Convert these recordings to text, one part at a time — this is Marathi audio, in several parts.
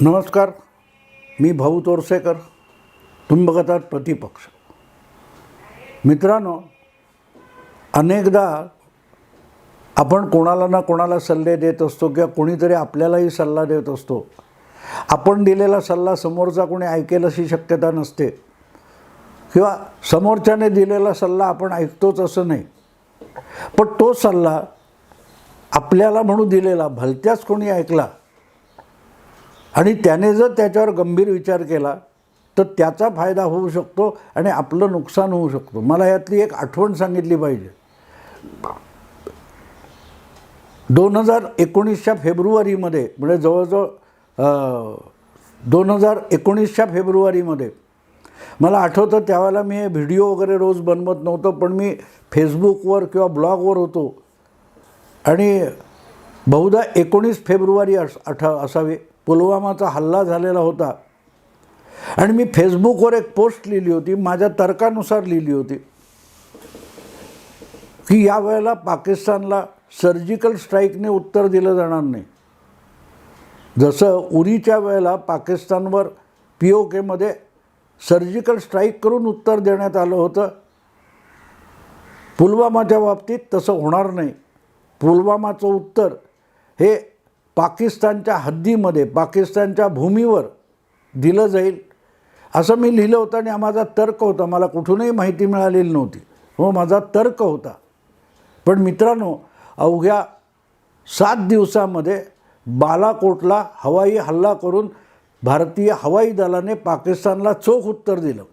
नमस्कार मी भाऊ तोरसेकर. तुम्ही बघत आहात प्रतिपक्ष. मित्रांनो अनेकदा आपण कोणाला ना कोणाला सल्ले देत असतो किंवा कोणीतरी आपल्यालाही सल्ला देत असतो. आपण दिलेला सल्ला समोरचा कोणी ऐकेल अशी शक्यता नसते. किंवा समोरच्याने दिलेला सल्ला आपण ऐकतोच असं नाही. पण तो सल्ला आपल्याला म्हणून दिलेला भलत्याच कोणी ऐकला आणि त्याने जर त्याच्यावर गंभीर विचार केला तर त्याचा फायदा होऊ शकतो आणि आपलं नुकसान होऊ शकतो. मला यातली एक आठवण सांगितली पाहिजे. दोन हजार एकोणीसच्या फेब्रुवारीमध्ये म्हणजे जवळजवळ दोन हजार एकोणीसच्या फेब्रुवारीमध्ये मला आठवतं त्यावेळेला मी व्हिडिओ वगैरे रोज बनवत नव्हतं पण मी फेसबुकवर किंवा ब्लॉगवर होतो. आणि बहुधा एकोणीस फेब्रुवारी अस आठ असावी. पुलवामाचा हल्ला झालेला होता. आणि मी फेसबुकवर एक पोस्ट लिहिली होती माझ्या तर्कानुसार लिहिली होती. की यावेळेला पाकिस्तानला सर्जिकल स्ट्राईकने उत्तर दिलं जाणार नाही. जसं उरीच्या वेळेला पाकिस्तानवर पी ओ केमध्ये सर्जिकल स्ट्राईक करून उत्तर देण्यात आलं होतं पुलवामाच्या बाबतीत तसं होणार नाही. पुलवामाचं उत्तर हे पाकिस्तानच्या हद्दीमध्ये पाकिस्तानच्या भूमीवर दिलं जाईल. असं मी लिहिलं होतं आणि हा माझा तर्क होता. मला कुठूनही माहिती मिळालेली नव्हती. हो माझा तर्क होता. पण मित्रांनो अवघ्या सात दिवसामध्ये बालाकोटला हवाई हल्ला करून भारतीय हवाई दलाने पाकिस्तानला चोख उत्तर दिलं.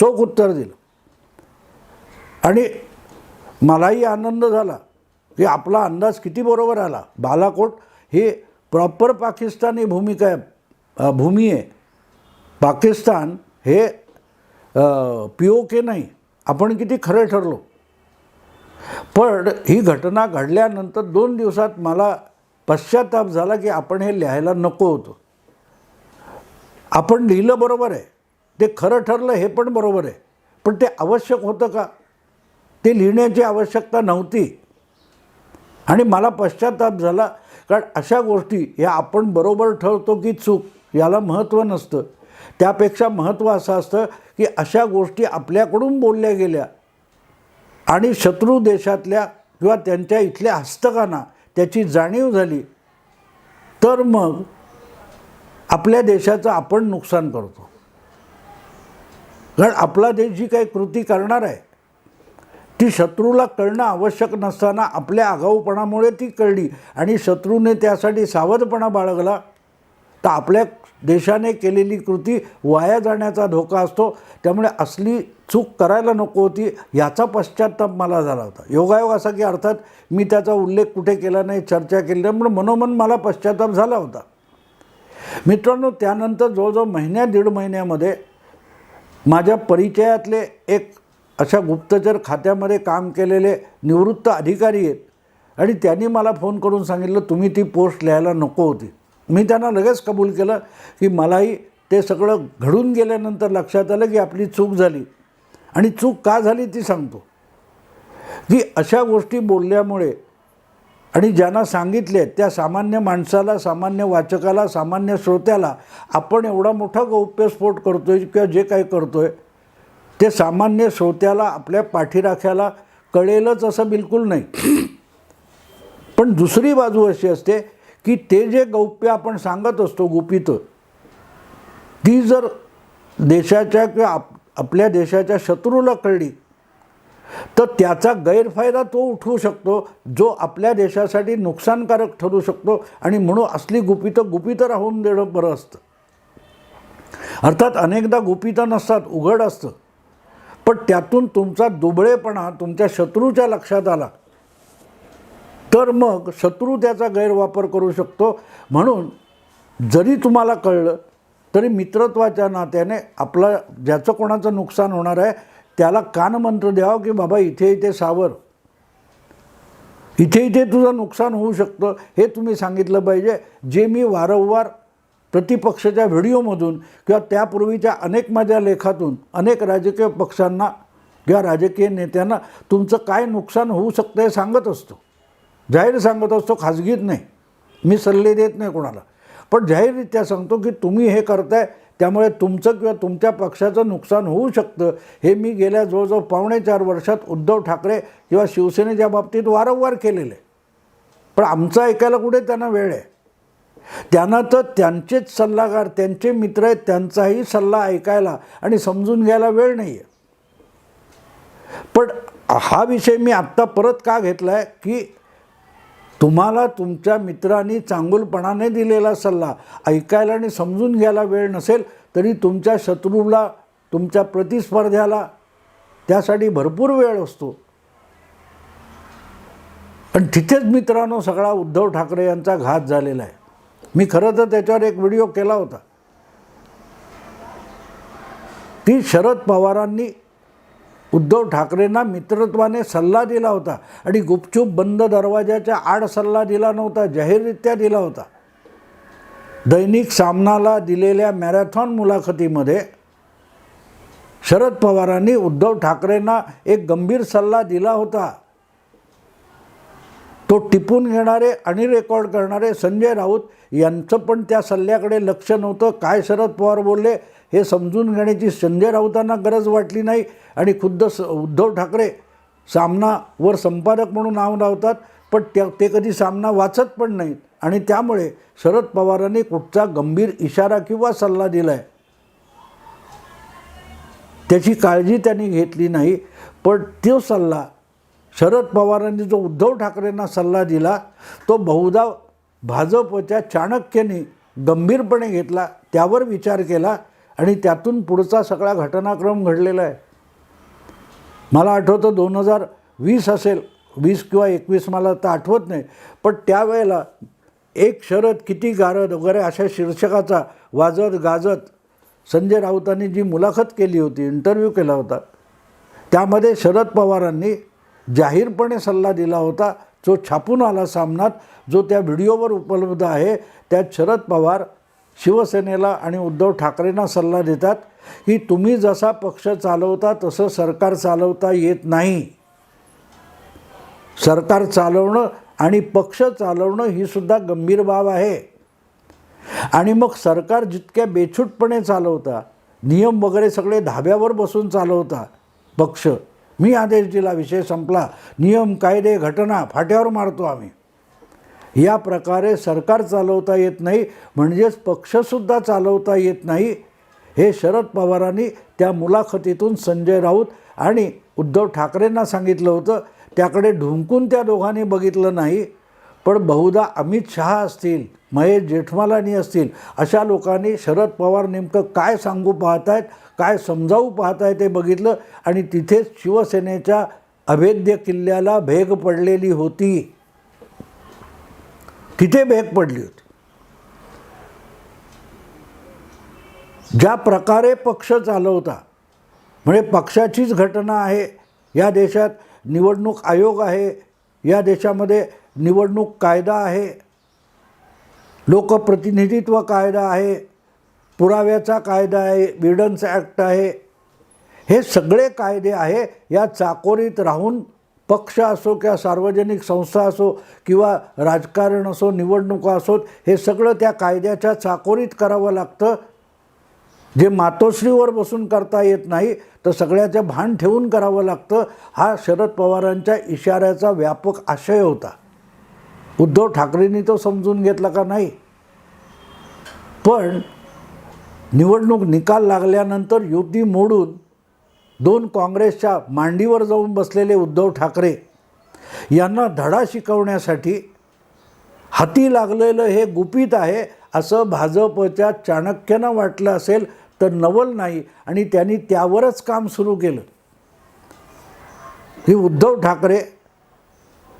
चोख उत्तर दिलं. आणि मलाही आनंद झाला की आपला अंदाज किती बरोबर आला. बालाकोट ही प्रॉपर पाकिस्तानी भूमिका आहे. भूमी आहे. पाकिस्तान हे पी ओ के नाही. आपण किती खरं ठरलो. पण ही घटना घडल्यानंतर दोन दिवसात मला पश्चाताप झाला की आपण हे लिहायला नको होतं. आपण लिहिलं बरोबर आहे. ते खरं ठरलं हे पण बरोबर आहे. पण ते आवश्यक होतं का? ते लिहिण्याची आवश्यकता नव्हती. आणि मला पश्चाताप झाला कारण अशा गोष्टी ह्या आपण बरोबर ठरतो की चूक याला महत्त्व नसतं. त्यापेक्षा महत्त्व असं असतं की अशा गोष्टी आपल्याकडून बोलल्या गेल्या आणि शत्रू देशातल्या किंवा त्यांच्या इथल्या हस्तकांना त्याची जाणीव झाली तर मग आपल्या देशाचं आपण नुकसान करतो. कारण आपला देश जी काही कृती करणार आहे ती शत्रूला कळणं आवश्यक नसताना आपल्या आगाऊपणामुळे ती कळली आणि शत्रूने त्यासाठी सावधपणा बाळगला तर आपल्या देशाने केलेली कृती वाया जाण्याचा धोका असतो. त्यामुळे असली चूक करायला नको होती याचा पश्चाताप मला झाला होता. योगायोग असा की अर्थात मी त्याचा उल्लेख कुठे केला नाही चर्चा केली नाही मनोमन मला पश्चाताप झाला होता. मित्रांनो त्यानंतर जवळजवळ महिन्या दीड महिन्यामध्ये माझ्या परिचयातले एक अशा गुप्तचर खात्यामध्ये काम केलेले निवृत्त अधिकारी आहेत. आणि त्यांनी मला फोन करून सांगितलं तुम्ही ती पोस्ट लिहायला नको होती. मी त्यांना लगेच कबूल केलं की मलाही ते सगळं घडून गेल्यानंतर लक्षात आलं की आपली चूक झाली. आणि चूक का झाली ती सांगतो. की अशा गोष्टी बोलल्यामुळे आणि ज्यांना सांगितले त्या सामान्य माणसाला सामान्य वाचकाला सामान्य श्रोत्याला आपण एवढा मोठा गौप्यस्फोट करतो आहे किंवा जे काही करतो आहे ते सामान्य श्रोत्याला आपल्या पाठीराख्याला कळेलच असं बिलकुल नाही. पण दुसरी बाजू अशी असते की ते जे गौप्य आपण सांगत असतो गुपितं ती जर देशाच्या किंवा आप आपल्या देशाच्या शत्रूला कळली तर त्याचा गैरफायदा तो उठवू शकतो जो आपल्या देशासाठी नुकसानकारक ठरू शकतो आणि म्हणून असली गुपितं गुपितं राहून देणं बरं असतं. अर्थात अनेकदा गुपितं नसतात उघड असतं. पण त्यातून तुमचा दुबळेपणा तुमच्या शत्रूच्या लक्षात आला. तर मग शत्रू त्याचा गैरवापर करू शकतो. म्हणून जरी तुम्हाला कळलं तरी मित्रत्वाच्या नात्याने आपलं ज्याचं कोणाचं नुकसान होणार आहे त्याला कानमंत्र द्यावं की बाबा इथे इथे सावर. इथे इथे तुझं नुकसान होऊ शकतं हे तुम्ही सांगितलं पाहिजे. जे मी वारंवार प्रतिपक्षाच्या व्हिडिओमधून किंवा त्यापूर्वीच्या अनेक माझ्या लेखातून अनेक राजकीय पक्षांना किंवा राजकीय नेत्यांना तुमचं काय नुकसान होऊ शकतं हे सांगत असतो. जाहीर सांगत असतो खाजगीत नाही. मी सल्ले देत नाही कोणाला. पण जाहीररित्या सांगतो की तुम्ही हे करताय त्यामुळे तुमचं किंवा तुमच्या पक्षाचं नुकसान होऊ शकतं हे मी गेल्या जवळजवळ पावणे चार वर्षात उद्धव ठाकरे किंवा शिवसेनेच्या बाबतीत वारंवार केलेलं आहे. पण आमचं ऐकायला कुठे त्यांना वेळ आहे? त्यांना तर त्यांचेच सल्लागार त्यांचे मित्र आहेत त्यांचाही सल्ला ऐकायला आणि समजून घ्यायला वेळ नाही आहे पण हा विषय मी आत्ता परत का घेतला आहे की तुम्हाला तुमच्या मित्रांनी चांगुलपणाने दिलेला सल्ला ऐकायला आणि समजून घ्यायला वेळ नसेल तरी तुमच्या शत्रूला तुमच्या प्रतिस्पर्ध्याला त्यासाठी भरपूर वेळ असतो. आणि तिथेच मित्रांनो सगळा उद्धव ठाकरे यांचा घात झालेला आहे. मी खरं तर त्याच्यावर एक व्हिडिओ केला होता. की शरद पवारांनी उद्धव ठाकरेंना मित्रत्वाने सल्ला दिला होता आणि गुपचूप बंद दरवाजाच्या आड सल्ला दिला नव्हता जाहीररित्या दिला होता. दैनिक सामनाला दिलेल्या मॅरेथॉन मुलाखतीमध्ये शरद पवारांनी उद्धव ठाकरेंना एक गंभीर सल्ला दिला होता. तो टिपून घेणारे आणि रेकॉर्ड करणारे संजय राऊत यांचं पण त्या सल्ल्याकडे लक्ष नव्हतं. काय शरद पवार बोलले हे समजून घेण्याची संजय राऊतांना गरज वाटली नाही आणि खुद्द स उद्धव ठाकरे सामनावर संपादक म्हणून नाव लावतात पण त्या ते कधी सामना वाचत पण नाहीत. आणि त्यामुळे शरद पवारांनी कुठचा गंभीर इशारा किंवा सल्ला दिला आहे त्याची काळजी त्यांनी घेतली नाही पण तो सल्ला शरद पवारांनी जो उद्धव ठाकरेंना सल्ला दिला तो बहुधा भाजपच्या चाणक्याने गंभीरपणे घेतला त्यावर विचार केला आणि त्यातून पुढचा सगळा घटनाक्रम घडलेला आहे. मला आठवतं दोन हजार वीस असेल वीस किंवा एकवीस मला तर आठवत नाही पण त्यावेळेला एक शरद किती गारद वगैरे अशा शीर्षकाचा वाजत गाजत संजय राऊतांनी जी मुलाखत केली होती इंटरव्ह्यू केला होता त्यामध्ये शरद पवारांनी जाहीरपणे सल्ला दिला होता. जो छापून आला सामनात जो त्या व्हिडिओवर उपलब्ध आहे त्यात शरद पवार शिवसेनेला आणि उद्धव ठाकरेंना सल्ला देतात. की तुम्ही जसा पक्ष चालवता तसं सरकार चालवता येत नाही. सरकार चालवणं आणि पक्ष चालवणं ही सुद्धा गंभीर बाब आहे. आणि मग सरकार जितक्या बेछूटपणे चालवता नियम वगैरे सगळे धाब्यावर बसून चालवता पक्ष मी आदेश दिला विषय संपला. नियम कायदे घटना फाट्यावर मारतो आम्ही. या प्रकारे सरकार चालवता येत नाही म्हणजेच पक्षसुद्धा चालवता येत नाही. हे शरद पवारांनी त्या मुलाखतीतून संजय राऊत आणि उद्धव ठाकरेंना सांगितलं होतं. त्याकडे ढुंकून त्या दोघांनी बघितलं नाही. पण बहुधा अमित शहा असतील महेश जेठमालानी असतील अशा लोकांनी शरद पवार नेमकं काय सांगू पाहत आहेत काय समजावू पाहत आहे ते बघितलं आणि तिथेच शिवसेनेच्या अभेद्य किल्ल्याला भेग पडलेली होती. तिथे भेग पडली होती. ज्या प्रकारे पक्ष चालवता म्हणजे पक्षाचीच घटना आहे या देशात निवडणूक आयोग आहे या देशामध्ये निवडणूक कायदा आहे लोकप्रतिनिधित्व कायदा आहे पुराव्याचा कायदा आहे विडन्स ॲक्ट आहे. हे सगळे कायदे आहे या चाकोरीत राहून पक्ष असो किंवा सार्वजनिक संस्था असो किंवा राजकारण असो निवडणुका असोत हे सगळं त्या कायद्याच्या चाकोरीत करावं लागतं. जे मातोश्रीवर बसून करता येत नाही तर सगळ्याचं भान ठेवून करावं लागतं. हा शरद पवारांच्या इशाऱ्याचा व्यापक आशय होता. उद्धव ठाकरेंनी तो समजून घेतला का नाही? पण निवडणूक निकाल लागल्यानंतर युती मोडून दोन काँग्रेसच्या मांडीवर जाऊन बसलेले उद्धव ठाकरे यांना धडा शिकवण्यासाठी हाती लागलेलं हे गुपित आहे असं भाजपच्या चाणक्यानं वाटलं असेल तर नवल नाही आणि त्यांनी त्यावरच काम सुरू केलं. ही उद्धव ठाकरे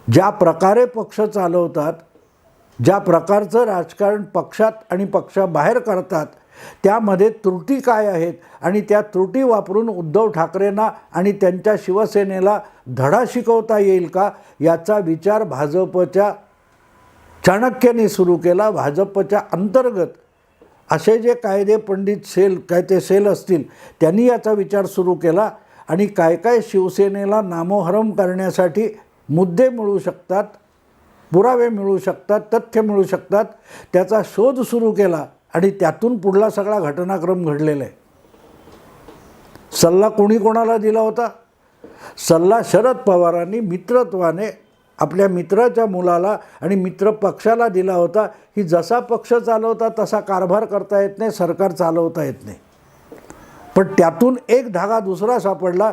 ज्या प्रकारे पक्ष चालवतात ज्या प्रकारचं राजकारण पक्षात आणि पक्षाबाहेर करतात त्यामध्ये त्रुटी काय आहेत? आणि त्या त्रुटी वापरून उद्धव ठाकरेंना आणि त्यांच्या शिवसेनेला धडा शिकवता येईल का? याचा विचार भाजपच्या चाणक्याने सुरू केला भाजपच्या अंतर्गत. असे जे कायदे पंडित सेल काय ते सेल असतील त्यांनी याचा विचार सुरू केला. आणि काय काय शिवसेनेला नामोहरम करण्यासाठी मुद्दे मिळू शकतात पुरावे मिळू शकतात तथ्य मिळू शकतात त्याचा शोध सुरू केला आणि त्यातून पुढला सगळा घटनाक्रम घडलेला आहे. सल्ला कोणी कोणाला दिला होता? सल्ला शरद पवारांनी मित्रत्वाने आपल्या मित्राच्या मुलाला आणि मित्र पक्षाला दिला होता. की जसा पक्ष चालवता तसा कारभार करता येत नाही सरकार चालवता येत नाही. पण त्यातून एक धागा दुसरा सापडला.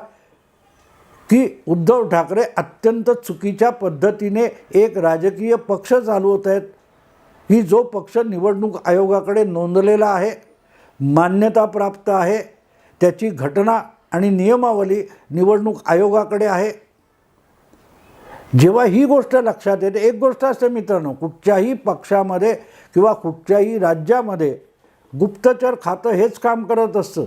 की उद्धव ठाकरे अत्यंत चुकीच्या पद्धतीने एक राजकीय पक्ष चालवत आहेत. की जो पक्ष निवडणूक आयोगाकडे नोंदलेला आहे मान्यता प्राप्त आहे त्याची घटना आणि नियमावली निवडणूक आयोगाकडे आहे. जेव्हा ही गोष्ट लक्षात येते एक गोष्ट असते मित्रांनो कुठच्याही पक्षामध्ये किंवा कुठच्याही राज्यामध्ये गुप्तचर खातं हेच काम करत असतं.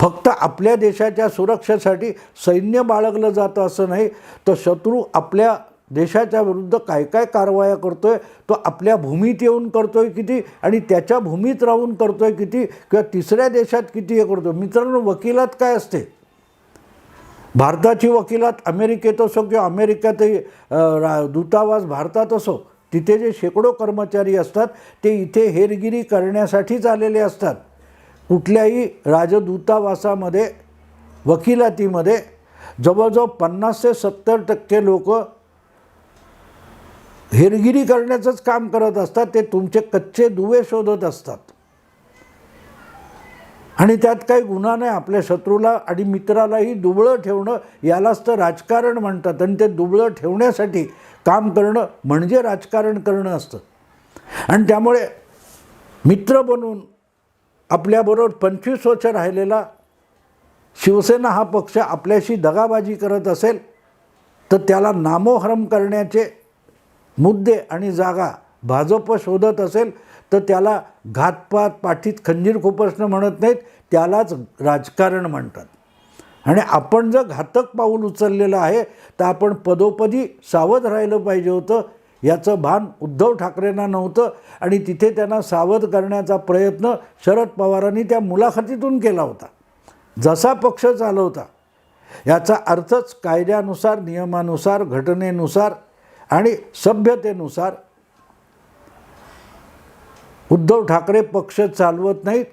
फक्त आपल्या देशाच्या सुरक्षेसाठी सैन्य बाळगलं जातं असं नाही तर शत्रू आपल्या देशाच्या विरुद्ध काय काय कारवाया करतोय तो आपल्या भूमीत येऊन करतोय किती आणि त्याच्या भूमीत राहून करतोय किती किंवा तिसऱ्या देशात किती हे करतो मित्रांनो वकिलात काय असते? भारताची वकिलात अमेरिकेत असो किंवा अमेरिकेतही रा दूतावास भारतात असो तिथे जे शेकडो कर्मचारी असतात ते इथे हेरगिरी करण्यासाठीच आलेले असतात. कुठल्याही राजदूतावासामध्ये वकिलातीमध्ये जवळजवळ पन्नास ते सत्तर टक्के लोक हेरगिरी करण्याचंच काम करत असतात ते तुमचे कच्चे दुवे शोधत असतात. आणि त्यात काही गुन्हा नाही आपल्या शत्रूला आणि मित्रालाही दुबळं ठेवणं यालाच तर राजकारण म्हणतात आणि ते दुबळं ठेवण्यासाठी काम करणं म्हणजे राजकारण करणं असतं. आणि त्यामुळे मित्र बनून आपल्याबरोबर पंचवीस वर्ष राहिलेला शिवसेना हा पक्ष आपल्याशी दगाबाजी करत असेल तर त्याला नामोहरम करण्याचे मुद्दे आणि जागा भाजप शोधत असेल तर त्याला घातपात पाठीत खंजीर खुपसणं म्हणत नाहीत त्यालाच राजकारण म्हणतात. आणि आपण जर घातक पाऊल उचललेलं आहे तर आपण पदोपदी सावध राहिलं पाहिजे होतं याचं भान उद्धव ठाकरेंना नव्हतं आणि तिथे त्यांना सावध करण्याचा प्रयत्न शरद पवारांनी त्या मुलाखतीतून केला होता. जसा पक्ष चालवता याचा अर्थच कायद्यानुसार नियमानुसार घटनेनुसार आणि सभ्यतेनुसार उद्धव ठाकरे पक्ष चालवत नाहीत.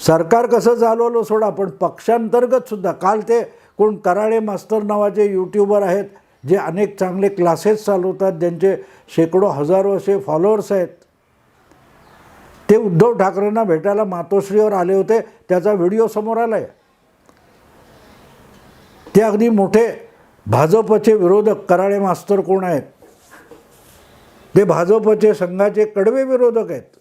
सरकार कसं चालवलं सोडा पण पक्षांतर्गतसुद्धा काल ते कोण कराळे मास्तर नावाचे यूट्यूबर आहेत जे अनेक चांगले क्लासेस चालवतात ज्यांचे शेकडो हजारो असे फॉलोअर्स आहेत ते उद्धव ठाकरेंना भेटायला मातोश्रीवर आले होते त्याचा व्हिडिओ समोर आला आहे ते अगदी मोठे भाजपचे विरोधक कराळे मास्तर कोण आहेत? ते भाजपचे संघाचे कडवे विरोधक आहेत.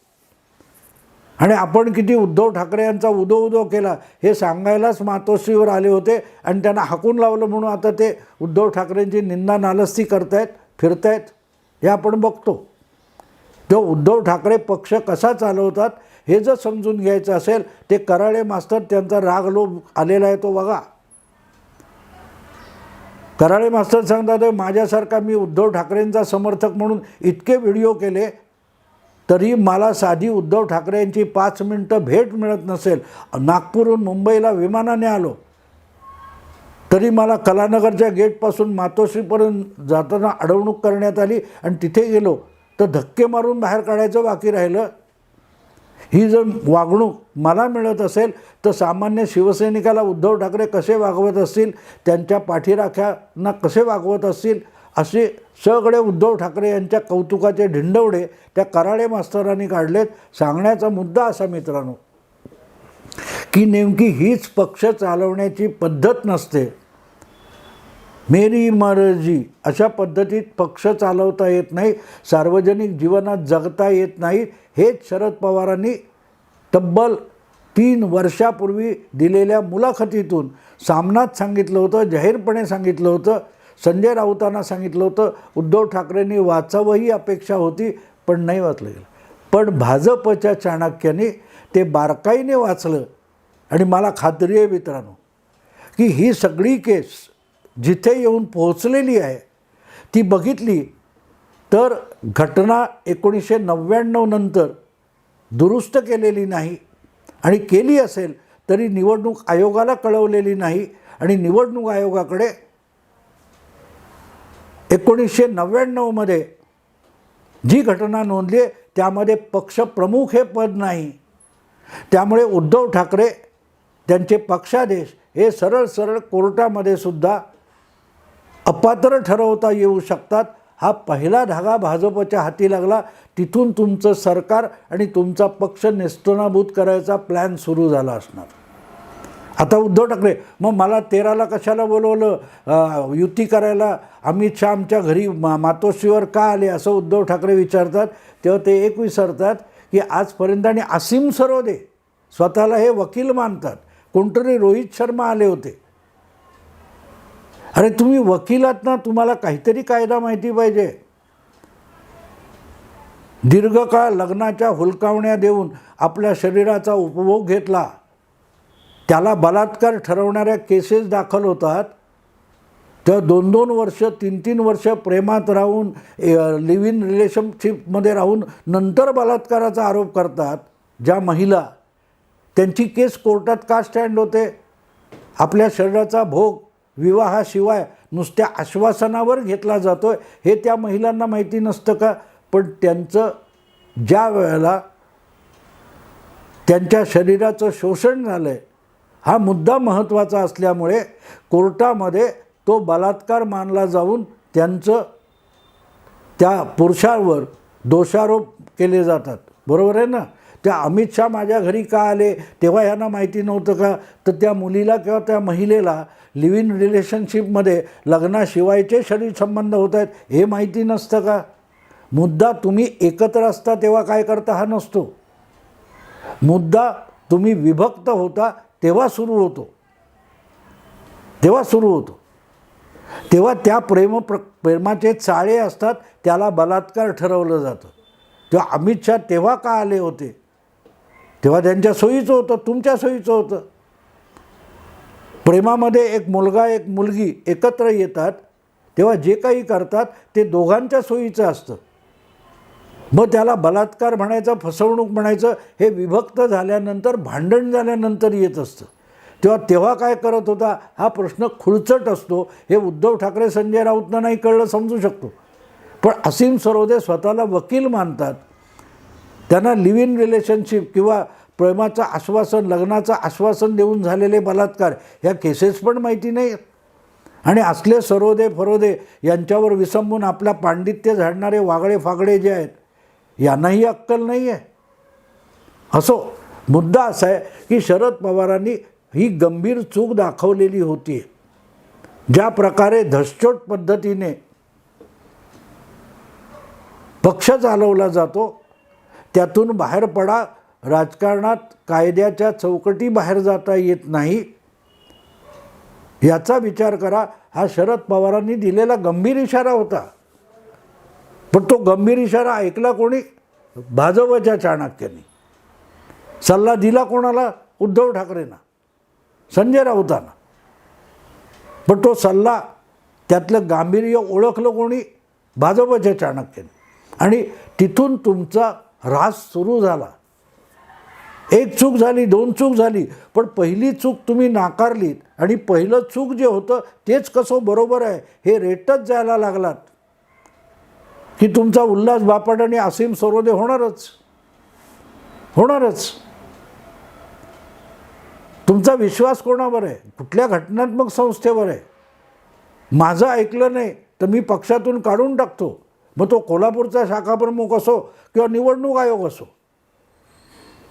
आणि आपण किती उद्धव ठाकरे यांचा उदो उदो केला हे सांगायलाच मातोश्रीवर आले होते आणि त्यांना हाकून लावलं म्हणून आता ते उद्धव ठाकरेंची निंदा नालस्ती करतायत फिरतायत हे आपण बघतो. तो उद्धव ठाकरे पक्ष कसा चालवतात हे जर समजून घ्यायचं असेल ते कराळे मास्तर त्यांचा राग लोभ आलेला आहे तो बघा. कराळे मास्तर सांगतात माझ्यासारखा मी उद्धव ठाकरेंचा समर्थक म्हणून इतके व्हिडिओ केले तरी मला साधी उद्धव ठाकरे यांची पाच मिनटं भेट मिळत नसेल. नागपूरहून मुंबईला विमानाने आलो. तरी मला कलानगरच्या गेटपासून मातोश्रीपर्यंत जाताना अडवणूक करण्यात आली आणि तिथे गेलो. तर धक्के मारून बाहेर काढायचं बाकी राहिलं. ही जर वागणूक मला मिळत असेल तर सामान्य शिवसैनिकाला उद्धव ठाकरे कसे वागवत असतील त्यांच्या पाठीराख्यांना कसे वागवत असतील असे सगळे उद्धव ठाकरे यांच्या कौतुकाचे ढिंडवडे त्या कराडे मास्तरांनी काढलेत. सांगण्याचा मुद्दा असा मित्रांनो की नेमकी हीच पक्ष चालवण्याची पद्धत नसते. मेरी मर्जी अशा पद्धतीत पक्ष चालवता येत नाही सार्वजनिक जीवनात जगता येत नाही. हेच शरद पवारांनी तब्बल तीन वर्षापूर्वी दिलेल्या मुलाखतीतून सामनात सांगितलं होतं जाहीरपणे सांगितलं होतं. संजय राऊतांना सांगितलं होतं उद्धव ठाकरेंनी वाचावंही अपेक्षा होती पण नाही वाचलं गेलं. पण भाजपच्या चाणक्याने ते बारकाईने वाचलं आणि मला खात्री आहे मित्रांनो की ही सगळी केस जिथे येऊन पोहोचलेली आहे ती बघितली तर घटना एकोणीसशे नव्याण्णव नंतर दुरुस्त केलेली नाही आणि केली असेल तरी निवडणूक आयोगाला कळवलेली नाही आणि निवडणूक आयोगाकडे एकोणीसशे नव्याण्णवमध्ये जी घटना नोंदली आहे, त्यामध्ये पक्षप्रमुख हे पद नाही. त्यामुळे उद्धव ठाकरे त्यांचे पक्षादेश हे सरळ सरळ कोर्टामध्ये सुद्धा अपात्र ठरवता येऊ शकतात. हा पहिला धागा भाजपच्या हाती लागला. तिथून तुमचं सरकार आणि तुमचा पक्ष नेस्तनाभूत करायचा प्लॅन सुरू झाला असणार. आता उद्धव ठाकरे मग मला तेराला कशाला बोलवलं? युती करायला अमित शहा आमच्या घरी मा मातोश्रीवर का आले असं उद्धव ठाकरे विचारतात. तेव्हा ते एक विचारतात की आजपर्यंत आणि असीम सरोदे स्वतःला हे वकील मानतात. कोणतरी रोहित शर्मा आले होते. अरे तुम्ही वकिलात ना तुम्हाला काहीतरी कायदा माहिती पाहिजे. दीर्घकाळ लग्नाच्या हुलकावण्या देऊन आपल्या शरीराचा उपभोग घेतला. त्याला बलात्कार ठरवणाऱ्या केसेस दाखल होतात. तर दोन दोन वर्ष तीन तीन वर्ष प्रेमात राहून लिव्ह इन रिलेशनशिपमध्ये राहून नंतर बलात्काराचा आरोप करतात ज्या महिला. त्यांची केस कोर्टात का स्टँड होते? आपल्या शरीराचा भोग विवाहाशिवाय नुसत्या आश्वासनावर घेतला जातो हे त्या महिलांना माहिती नसतं का? पण त्यांचं ज्या वेळेला त्यांच्या शरीराचं शोषण झालं आहे हा मुद्दा महत्त्वाचा असल्यामुळे कोर्टामध्ये तो बलात्कार मानला जाऊन त्यांचं त्या पुरुषावर दोषारोप केले जातात. बरोबर आहे ना? त्या अमित शहा माझ्या घरी का आले? तेव्हा यांना माहिती नव्हतं का? तर त्या मुलीला किंवा त्या महिलेला लिव्ह इन रिलेशनशिपमध्ये लग्नाशिवायचे शरीर संबंध होत आहेत हे माहिती नसतं का? मुद्दा तुम्ही एकत्र असता तेव्हा काय करता हा नसतो. मुद्दा तुम्ही विभक्त होता तेव्हा सुरू होतो. तेव्हा सुरू होतो. तेव्हा त्या प्रेम प्र प्रेमाचे चाळे असतात त्याला बलात्कार ठरवलं जातं. तेव्हा अमित शहा तेव्हा का आले होते? तेव्हा त्यांच्या सोयीचं होतं तुमच्या सोयीचं होतं. प्रेमामध्ये एक मुलगा एक मुलगी एकत्र येतात तेव्हा जे काही करतात ते दोघांच्या सोयीचं असतं. मग त्याला बलात्कार म्हणायचं फसवणूक म्हणायचं हे विभक्त झाल्यानंतर भांडण झाल्यानंतर येत असतं. तेव्हा तेव्हा काय करत होता? हा प्रश्न खुळचट असतो. हे उद्धव ठाकरे संजय राऊतना नाही कळलं समजू शकतो. पण असीम सरोदे स्वतःला वकील मानतात. त्यांना लिव्ह इन रिलेशनशिप किंवा प्रेमाचं आश्वासन लग्नाचं आश्वासन देऊन झालेले बलात्कार ह्या केसेस पण माहिती नाही आणि असले सरोदे फरोदे यांच्यावर विसंबून आपला पांडित्य झाडणारे वागळे फागडे जे आहेत यांनाही अक्कल नाही आहे असो मुद्दा असा आहे की शरद पवारांनी ही गंभीर चूक दाखवलेली होती. ज्या प्रकारे धसचोट पद्धतीने पक्ष चालवला जातो त्यातून बाहेर पडा राजकारणात कायद्याच्या चौकटी बाहेर जाता येत नाही. याचा विचार करा हा शरद पवारांनी दिलेला गंभीर इशारा होता. पण तो गंभीर इशारा ऐकला कोणी? भाजपच्या चाणक्याने. सल्ला दिला कोणाला? उद्धव ठाकरेंना. संजय राऊतांना. पण तो सल्ला त्यातलं गांभीर्य ओळखलं कोणी? भाजपच्या चाणक्याने. आणि तिथून तुमचा ऱ्हास सुरू झाला. एक चूक झाली दोन चूक झाली पण पहिली चूक तुम्ही नाकारलीत आणि पहिलं चूक जे होतं तेच कसं बरोबर आहे? हे रेटच जायला लागलात. की तुमचा उल्हास बापट आणि असीम सरोदे होणारच. होणारच. तुमचा विश्वास कोणावर आहे? कुठल्या घटनात्मक संस्थेवर आहे? माझं ऐकलं नाही तर मी पक्षातून काढून टाकतो. मग तो कोल्हापूरचा शाखाप्रमुख असो किंवा निवडणूक आयोग असो.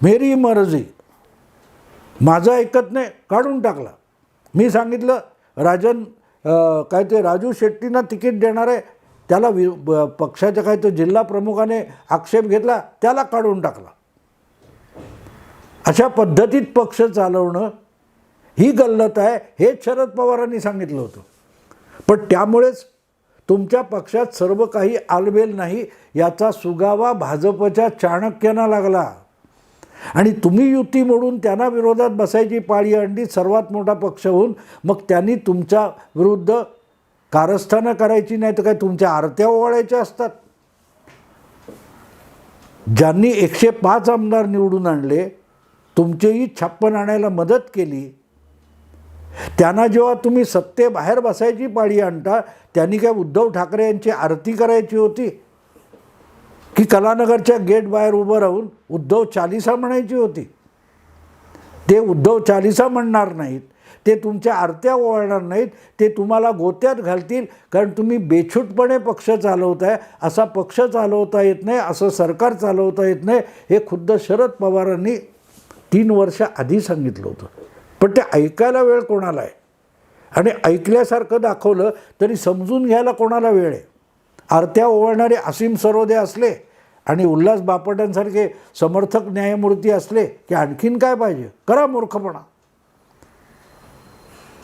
मेरी मर्जी. माझं ऐकत नाही काढून टाकला. मी सांगितलं राजन काय ते राजू शेट्टींना तिकीट देणार आहे त्याला वि पक्षाच्या काही तो जिल्हा प्रमुखाने आक्षेप घेतला त्याला काढून टाकला. अशा पद्धतीत पक्ष चालवणं ही गल्लत आहे हेच शरद पवारांनी सांगितलं होतं. पण त्यामुळेच तुमच्या पक्षात सर्व काही आलबेल नाही याचा सुगावा भाजपच्या चाणक्यांना लागला. आणि तुम्ही युती मोडून त्यांना विरोधात बसायची पाळी अंडी सर्वात मोठा पक्ष होऊन मग त्यांनी तुमच्या विरुद्ध कारस्थानं करायची नाही तर काय तुमच्या आरत्या ओवाळायच्या असतात. ज्यांनी एकशे पाच आमदार निवडून आणले तुमचेही छप्पन आणायला मदत केली. त्यांना जेव्हा तुम्ही सत्तेबाहेर बसायची पाळी आणता त्यांनी काय उद्धव ठाकरे यांची आरती करायची होती? की कलानगरच्या गेट बाहेर उभं राहून उद्धव चालिसा म्हणायची होती? ते उद्धव चालिसा म्हणणार नाहीत. ते तुमच्या आरत्या ओवाळणार नाहीत ते तुम्हाला गोत्यात घालतील कारण तुम्ही बेछूटपणे पक्ष चालवताय. असा पक्ष चालवता येत नाही असं सरकार चालवता येत नाही. हे खुद्द शरद पवारांनी तीन वर्ष आधी सांगितलं होतं. पण ते ऐकायला वेळ कोणाला आहे? आणि ऐकल्यासारखं दाखवलं तरी समजून घ्यायला कोणाला वेळ आहे? आरत्या ओवाळणारे असीम सरोदे असले आणि उल्हास बापटांसारखे समर्थक न्यायमूर्ती असले की आणखीन काय पाहिजे? करा मूर्खपणा.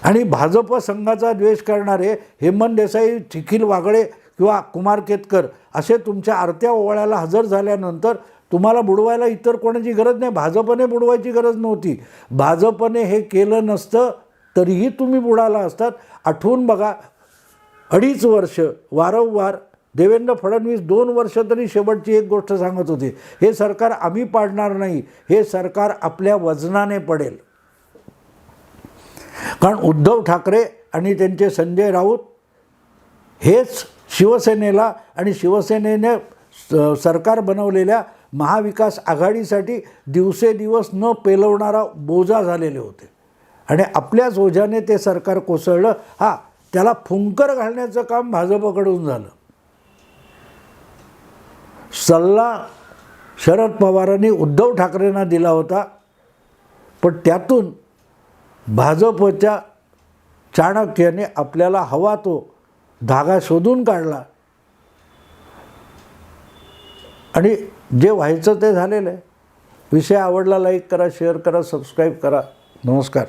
आणि भाजप संघाचा द्वेष करणारे हेमंत देसाई निखिल वागळे किंवा कुमार केतकर असे तुमच्या आरत्या ओवाळ्याला हजर झाल्यानंतर तुम्हाला बुडवायला इतर कोणाची गरज नाही. भाजपने बुडवायची गरज नव्हती. भाजपने हे केलं नसतं तरीही तुम्ही बुडाला असतात. आठवून बघा अडीच वर्ष वारंवार देवेंद्र फडणवीस दोन वर्ष तरी शेवटची एक गोष्ट सांगत होती. हे सरकार आम्ही पाडणार नाही. हे सरकार आपल्या वजनाने पडेल. कारण उद्धव ठाकरे आणि त्यांचे संजय राऊत हेच शिवसेनेला आणि शिवसेनेने स- सरकार बनवलेल्या महाविकास आघाडीसाठी दिवसेदिवस न पेलवणारा बोजा झालेले होते. आणि आपल्याच ओझ्याने ते सरकार कोसळलं हा त्याला फुंकर घालण्याचं काम भाजपकडून झालं. सल्ला शरद पवारांनी उद्धव ठाकरेंना दिला होता पण त्यातून भाजपच्या चाणक्याने आपल्याला हवा तो धागा शोधून काढला. आणि जे व्हायचं ते झालेलं आहे. विषय आवडला लाईक करा शेअर करा सबस्क्राईब करा. नमस्कार.